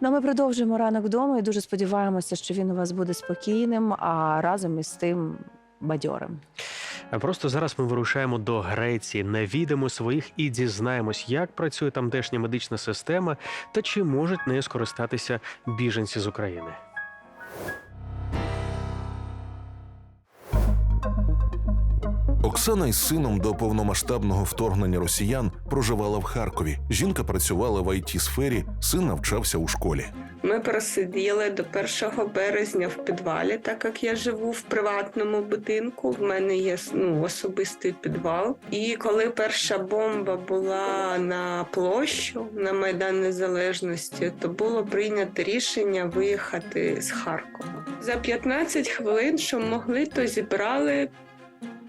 Ну, ми продовжуємо ранок вдома і дуже сподіваємося, що він у вас буде спокійним, а разом із тим бадьорим. Просто зараз ми вирушаємо до Греції, навідаємо своїх і дізнаємось, як працює тамтешня медична система та чи можуть нею скористатися біженці з України. Оксана із сином до повномасштабного вторгнення росіян проживала в Харкові. Жінка працювала в it сфері син навчався у школі. Ми просиділи до 1 березня в підвалі, так як я живу в приватному будинку. В мене є ну, особистий підвал. І коли перша бомба була на площу на Майдан Незалежності, то було прийнято рішення виїхати з Харкова. За 15 хвилин, що могли, то зібрали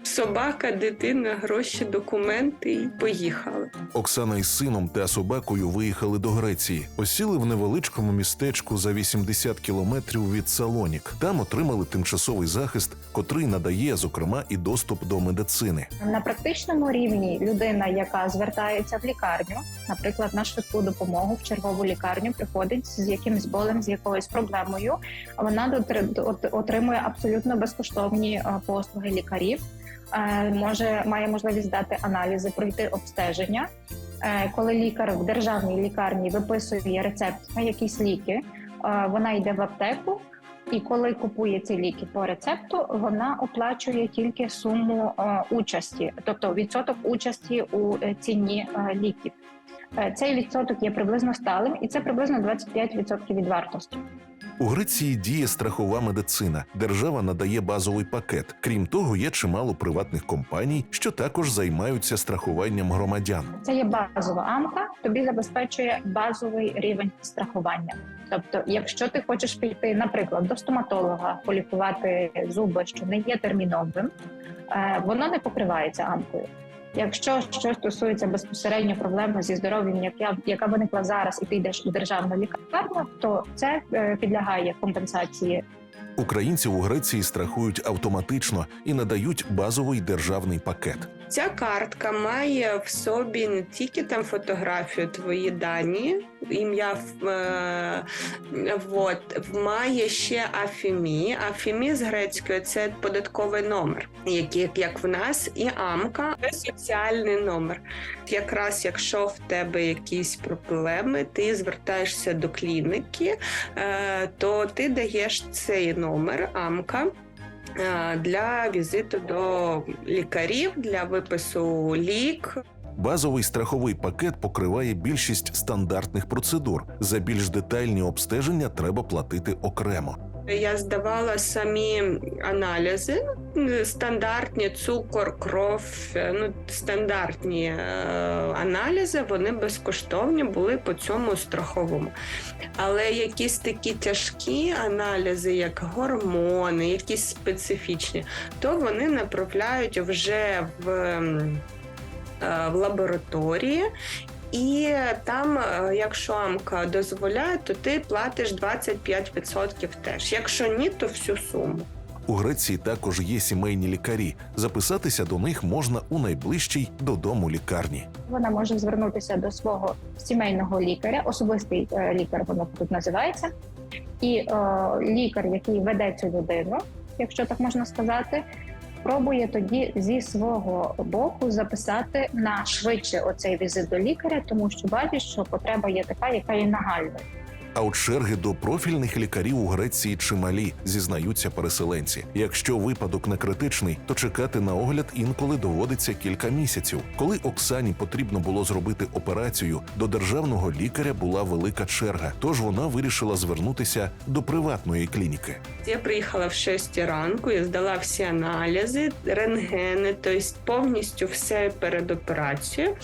собака, дитина, гроші, документи і поїхали. Оксана із сином та собакою виїхали до Греції, осіли в невеличкому містечку за 80 кілометрів від Салонік. Там отримали тимчасовий захист, котрий надає, зокрема, і доступ до медицини. На практичному рівні людина, яка звертається в лікарню, наприклад, на швидку допомогу в чергову лікарню, приходить з якимось болем, з якоюсь проблемою. Вона отримує абсолютно безкоштовні е, послуги лікарів. Е, Може має можливість здати аналізи, пройти обстеження. Е, Коли лікар в державній лікарні виписує рецепт на якісь ліки, е, вона йде в аптеку, і коли купує ці ліки по рецепту, вона оплачує тільки суму участі, тобто відсоток участі у ціні ліків. Цей відсоток є приблизно сталим, і це приблизно 25% від вартості. У Греції діє страхова медицина. Держава надає базовий пакет. Крім того, є чимало приватних компаній, що також займаються страхуванням громадян. Це є базова амка, тобі забезпечує базовий рівень страхування. Тобто, якщо ти хочеш піти, наприклад, до стоматолога, полікувати зуби, що не є терміновим, е, воно не покривається амкою. Якщо що стосується безпосередньо проблеми зі здоров'ям, яка, яка виникла зараз, і ти йдеш у державну лікарню, то це е, підлягає компенсації Українців у Греції страхують автоматично і надають базовий державний пакет. Ця картка має в собі не тільки там фотографію, твої дані, ім'я е, вот, має ще афімі. Афімі з грецької це податковий номер, який як в нас, і амка це соціальний номер. Якраз якщо в тебе якісь проблеми, ти звертаєшся до клініки, е, то ти даєш цей номер амка е, для візиту до лікарів, для випису лік. Базовий страховий пакет покриває більшість стандартних процедур. За більш детальні обстеження треба платити окремо. Я здавала самі аналізи, стандартні цукор, кров, е, ну стандартні е, аналізи, вони безкоштовні були по цьому страховому. Але якісь такі тяжкі аналізи, як гормони, якісь специфічні, то вони направляють вже в, е, в лабораторії. І там, е, якщо АМКа дозволяє, то ти платиш 25% теж. Якщо ні, то всю суму. У Греції також є сімейні лікарі. Записатися до них можна у найближчій додому лікарні. вона може звернутися до свого сімейного лікаря, особистий е, лікар, воно тут називається, і е, лікар, який веде цю людину, якщо так можна сказати, пробує тоді зі свого боку записати на швидше оцей візит до лікаря, тому що бачить, що потреба є така, яка є нагальною. А от черги до профільних лікарів у Греції чималі, зізнаються переселенці. Якщо випадок не критичний, то чекати на огляд інколи доводиться кілька місяців. Коли Оксані потрібно було зробити операцію, до державного лікаря була велика черга. Тож вона вирішила звернутися до приватної клініки. Я приїхала в 6 ранку, я здала всі аналізи, рентгени, тобто повністю все перед операцією.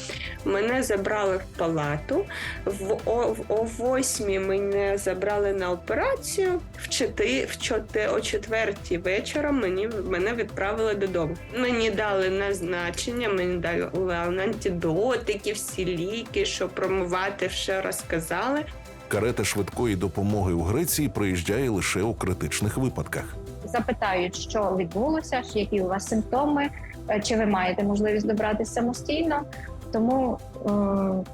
Мене забрали в палату. В о, в, о 8 мене забрали на операцію. В 4, в 4, о 4 вечора мені, мене відправили додому. Мені дали назначення, мені дали антидотики, всі ліки, що промивати, все розказали. Карета швидкої допомоги у Греції приїжджає лише у критичних випадках. Запитають, що відбулося, які у вас симптоми, е, чи ви маєте можливість добратися самостійно. Тому е,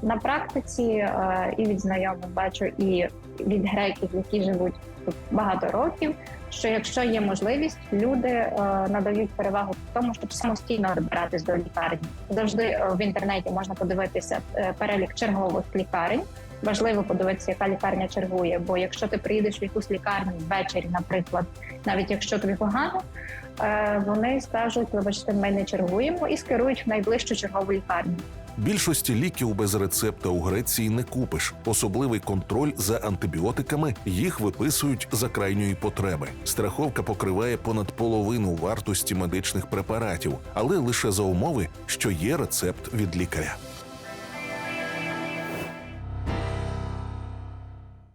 на практиці е, і від знайомих бачу, і від греків, які живуть тут багато років. Що якщо є можливість, люди е, надають перевагу тому, щоб самостійно добиратись до лікарні. Завжди в інтернеті можна подивитися перелік чергових лікарень. Важливо подивитися, яка лікарня чергує. Бо якщо ти приїдеш в якусь лікарню ввечері, наприклад, навіть якщо тобі погано, е, вони скажуть, вибачте, ми не чергуємо і скерують в найближчу чергову лікарню. Більшості ліків без рецепта у Греції не купиш. Особливий контроль за антибіотиками їх виписують за крайньої потреби. Страховка покриває понад половину вартості медичних препаратів, але лише за умови, що є рецепт від лікаря.